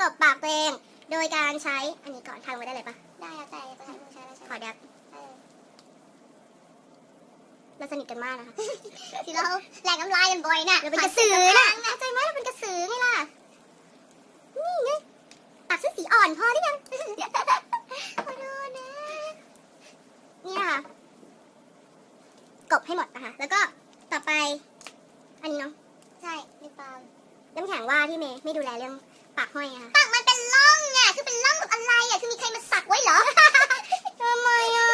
กบปากตัวเอง โดยการใช้ อันนี้ก่อนทางไว้ได้เลยปะได้แล้วแต่จะใช้มือใช้แล้วใช้ขอแดบเออเราสนิทกันมากนะคะที่เราแหลกน้ำลายกันบ่อยน่ะเราเป็นกระสือน่ะเข้าใจไหมเราเป็นกระสือไงล่ะ นี่ไงปากเสื้อสีอ่อนพอหรือยังขอโทษนะนี่นะคะกบให้หมดนะคะ แล้วก็ต่อไป อันนี้เนาะ ใช่ลิปบาล์มน้ำแข็งว่าที่เมย์ไม่ดูแลเรื่อง ปากห้อยนะคะปากมันเป็นร่องอะคือเป็นร่องแบบอะไรอะคือมีใครมาสักไว้เหรอ ทำไมอะ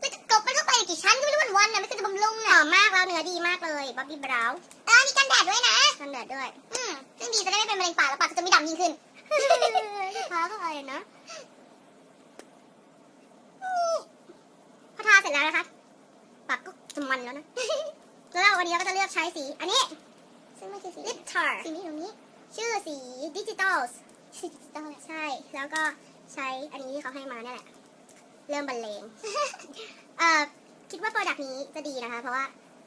แล้วจะกบมันเข้าไปกี่ชั้นก็ไม่รู้วันวันๆอะไม่เคยจะบำรุงหอะอมมากแล้วเนื้อดีมากเลยบ๊อบบี้บราวน์เออมีกันแดดด้วยนะกันแดดด้วย อืมซึ่งดีจะได้ไม่เป็นมะเร็งปากแล้วปากก็จะไม่ดำยิ่งขึ้นลูกค้าก็อะไรนะพอทาเสร็จแล้วนะคะปากก็จะมันแล้วนะแล้ววันนี้เราก็จะเลือกใช้สี อันนี้ซึ่งไม่ใช่สีลิปทาร์สีนี้ตรงนี้ ชื่อสีดิจิตอลสีดิจิตอลเลยใช่ แล้วก็ใช้อันนี้ที่เขาให้มาเนี่ยแหละ เริ่มบรรเลงเอ่อคิดว่าโปรดักต์นี้จะดีนะคะ เพราะว่า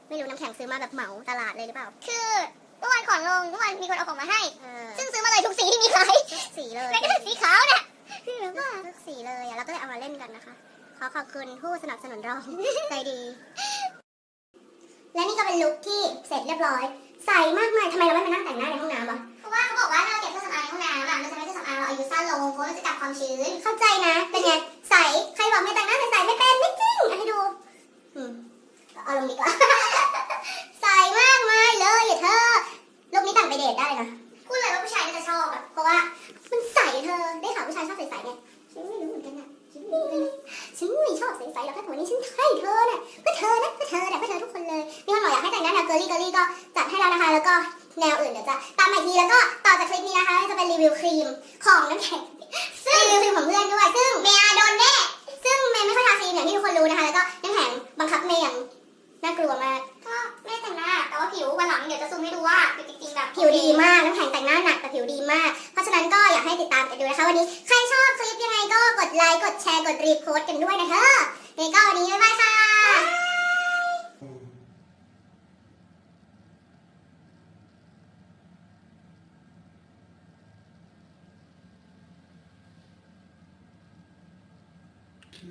ไม่รู้น้ำแข็งซื้อมาแบบเหมาตลาดเลยหรือเปล่า คือเมื่อวานของลงเมื่อวานมีคนเอาของมาให้ เออซึ่งซื้อมาเลยทุกสีที่มีขายทุกสีเลยแม้กระทั่งสีขาวเนี่ยคือแบบว่าทุกสีเลยอะเราก็เลยเอามาเล่นกันนะคะ ขอขอบคุณผู้สนับสนุนเราใจดี และนี่ก็เป็นลุคที่เสร็จเรียบร้อย ใส่มากมายทำไมเราไม่มานั่งแต่งหน้าในห้องน้ำวะเพราะว่าเขาบอกว่าถ้าเราเก็บเครื่องสำอางในห้องน้ำอะมันจะทำให้เครื่องสำอางเราอายุสั้นลงเพราะมันจะกัดความชื้น เข้าใจนะ เป็นไง ใส่ใครบอกไม่แต่งหน้าใส่ใส่ไม่เป็นไม่จริงอะให้ดูอืมเอาลงดีกว่า ใส่มากมายเลยอะเธอลุคนี้แต่งไปเดทได้เลยนะพูดเลยว่าผู้ชายน่าจะชอบอะเพราะว่ามันใสเธอ ได้ข่าวผู้ชายชอบใสๆไงฉันไม่รู้เหมือนกันนะฉันไม่รู้เลยนะฉันไม่ชอบใสๆหรอกแค่วันนี้ฉันให้เธอน่ะเพื่อเธอนะ ร์ลี่เกอร์ลี่ก็จัดให้แล้วนะคะ แล้วก็แนวอื่นเดี๋ยวจะตามมาอีกทีแล้วก็ต่อจากคลิปนี้นะคะจะเป็นรีวิวครีมของน้ำแข็งซึ่งรีวิวครีมของเพื่อนด้วย ซึ่งเมียโดนแน่ซึ่งเมย์ไม่ค่อยทาครีมอย่างที่ทุกคนรู้นะคะ แล้วก็น้ำแข็งบังคับเมย์อย่างน่ากลัวมากก็ไม่แต่งหน้า แต่ว่าผิววันหลังเดี๋ยวจะซูมให้ดูว่าผิวจริงๆแบบผิวดีมากน้ำแข็งแต่งหน้าหนักแต่ผิวดีมาก เพราะฉะนั้นก็อยากให้ติดตามกันดูนะคะวันนี้ใครชอบคลิปยังไงก็กดไลค์กดแชร์กดรีโพสต์กันด้วยนะเธอยังไงก็วันนี้บ๊ายบายค่ะ to